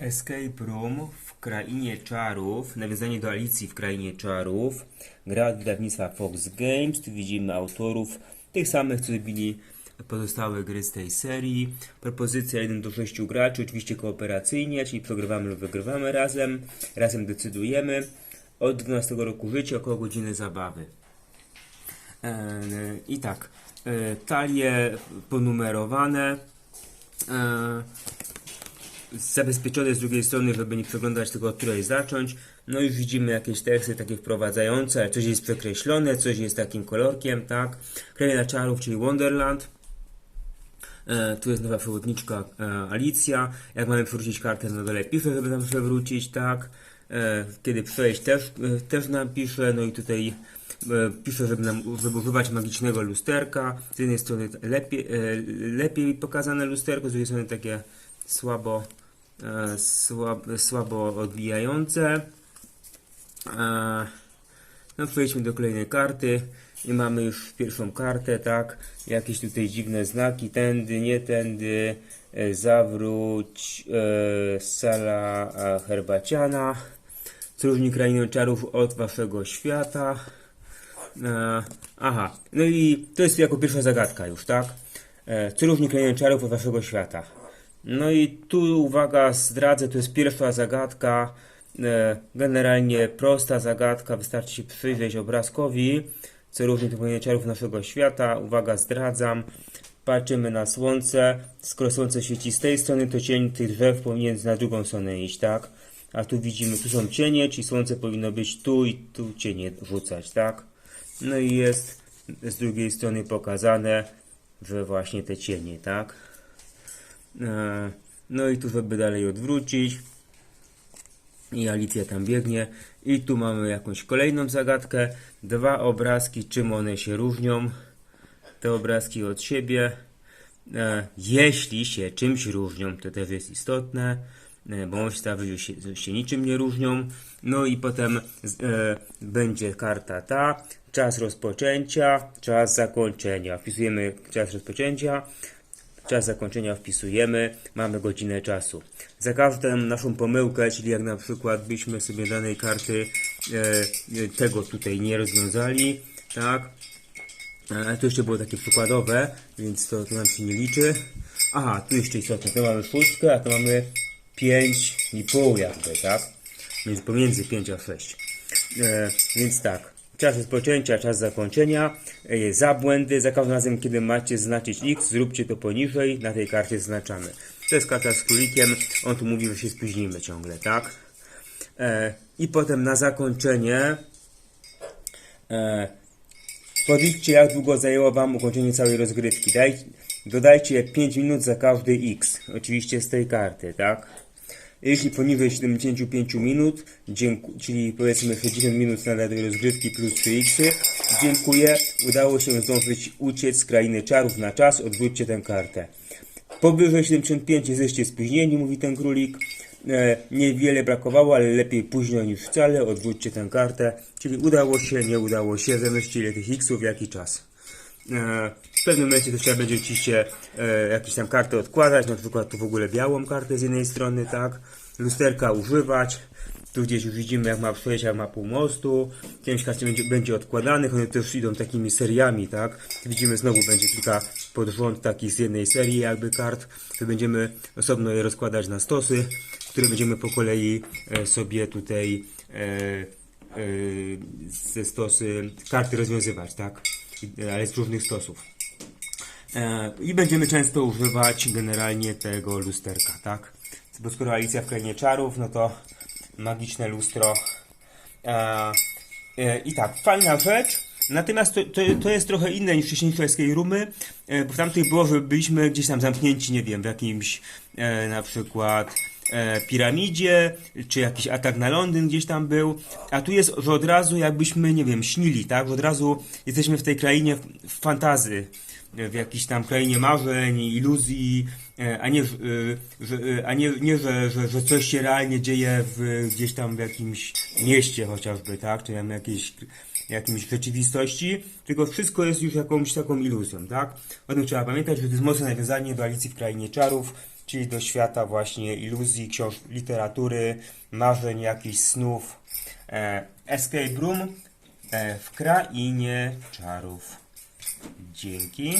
Escape Room w Krainie Czarów, nawiązanie do Alicji w Krainie Czarów. Gra od wydawnictwa Fox Games. Tu widzimy autorów tych samych, co zrobili pozostałe gry z tej serii. Propozycja 1 do 6 graczy, oczywiście kooperacyjnie, czyli przegrywamy lub wygrywamy razem. Razem decydujemy. Od 12 roku życia, około godziny zabawy. E, I tak, e, talie ponumerowane. Zabezpieczone z drugiej strony, żeby nie przeglądać tego, od której zacząć. No już widzimy jakieś teksty takie wprowadzające, ale coś jest przekreślone, coś jest takim kolorkiem, tak. Kraina Czarów, czyli Wonderland. E, tu jest nowa przewodniczka e, Alicja. Jak mamy przewrócić kartę na dole, pisze, żeby tam przewrócić, tak. E, kiedy przejść też, e, też napiszę, no i tutaj e, pisze, żeby, nam, żeby używać magicznego lusterka. Z jednej strony lepiej, e, lepiej pokazane lusterko, z drugiej strony takie słabo, słab, słabo odbijające. E, no przejdźmy do kolejnej karty i mamy już pierwszą kartę, tak, jakieś tutaj dziwne znaki, tędy, nie tędy, e, zawróć, e, sala e, herbaciana, co różni krainę czarów od waszego świata. Aha, no i to jest jako pierwsza zagadka już, tak? Co różni krainę czarów od waszego świata? No i tu uwaga, zdradzę, to jest pierwsza zagadka. E, generalnie prosta zagadka, wystarczy się przyjrzeć obrazkowi, co różni tych pojęciarów naszego świata. Uwaga, zdradzam. Patrzymy na słońce. Skoro słońce świeci z tej strony, to cień tych drzew powinien na drugą stronę iść, tak? A tu widzimy, tu są cienie, czyli słońce powinno być tu i tu cienie rzucać, tak? No i jest z drugiej strony pokazane, że właśnie te cienie, tak? E, No i tu, żeby dalej odwrócić. I Alicja tam biegnie. I tu mamy jakąś kolejną zagadkę. Dwa obrazki, czym one się różnią. Te obrazki od siebie. E, jeśli się czymś różnią, to też jest istotne, e, bo może się się, niczym nie różnią. No i potem e, będzie karta ta, czas rozpoczęcia, czas zakończenia. Wpisujemy czas rozpoczęcia, czas zakończenia wpisujemy, mamy godzinę czasu. Za każdą naszą pomyłkę, czyli jak na przykład byśmy sobie danej karty e, e, tego tutaj nie rozwiązali, tak, E, tu jeszcze było takie przykładowe, więc to, to nam się nie liczy. Aha, tu jeszcze istotne, to mamy szóstkę, a to mamy pięć i pół jakby, tak? Więc pomiędzy 5 a 6. E, więc tak, czas rozpoczęcia, czas zakończenia, e, za błędy, za każdym razem, kiedy macie znaczyć x, zróbcie to poniżej, na tej karcie zaznaczamy. To jest karta z królikiem, on tu mówi, że się spóźnimy ciągle, tak? E, I potem na zakończenie e, Podliczcie jak długo zajęło Wam ukończenie całej rozgrywki. Daj, dodajcie 5 minut za każdy X. Oczywiście z tej karty, tak? Jeśli poniżej 75 minut, czyli powiedzmy 60 minut na tej rozgrywki plus 3 X, dziękuję, udało się zdążyć uciec z krainy czarów na czas, odwróćcie tę kartę. Powyżej 75 jesteście spóźnieni, mówi ten królik. E, niewiele brakowało, ale lepiej późno niż wcale. Odwróćcie tę kartę. Czyli udało się, nie udało się. Zamierzcie ile tych xów, jaki czas. E, w pewnym momencie to trzeba będzie oczywiście e, jakieś tam karty odkładać, na przykład tu w ogóle białą kartę z jednej strony, tak. Lusterka używać. Tu gdzieś już widzimy, jak ma przejść, jak ma pół mostu. Część kart będzie, będzie odkładanych, one też idą takimi seriami, tak. Widzimy, znowu będzie kilka pod rząd takich z jednej serii jakby kart. To będziemy osobno je rozkładać na stosy, które będziemy po kolei e, sobie tutaj ze stosy karty rozwiązywać, tak. Ale z różnych stosów. E, I będziemy często używać generalnie tego lusterka, tak? Bo skoro Alicja w krainie czarów, no to magiczne lustro. E, e, I tak, fajna rzecz. Natomiast to, to, to jest trochę inne niż wcześniejsze escape roomy, e, bo w tamtych było, że byliśmy gdzieś tam zamknięci, nie wiem, w jakimś na przykład e, piramidzie, czy jakiś atak na Londyn gdzieś tam był, a tu jest, że od razu jakbyśmy, nie wiem, śnili, tak? Że od razu jesteśmy w tej krainie w, fantazy, w jakiejś tam krainie marzeń, iluzji, e, a nie, że, e, e, a nie, nie że, że, że coś się realnie dzieje w, gdzieś tam w jakimś mieście chociażby, tak? Czy tam jakiejś, jakimś rzeczywistości, tylko wszystko jest już jakąś taką iluzją, tak? O tym trzeba pamiętać, że to jest mocne nawiązanie do Alicji w Krainie Czarów, czyli do świata właśnie iluzji, książ literatury, marzeń, jakichś snów. E, escape Room e, w krainie czarów. Dzięki.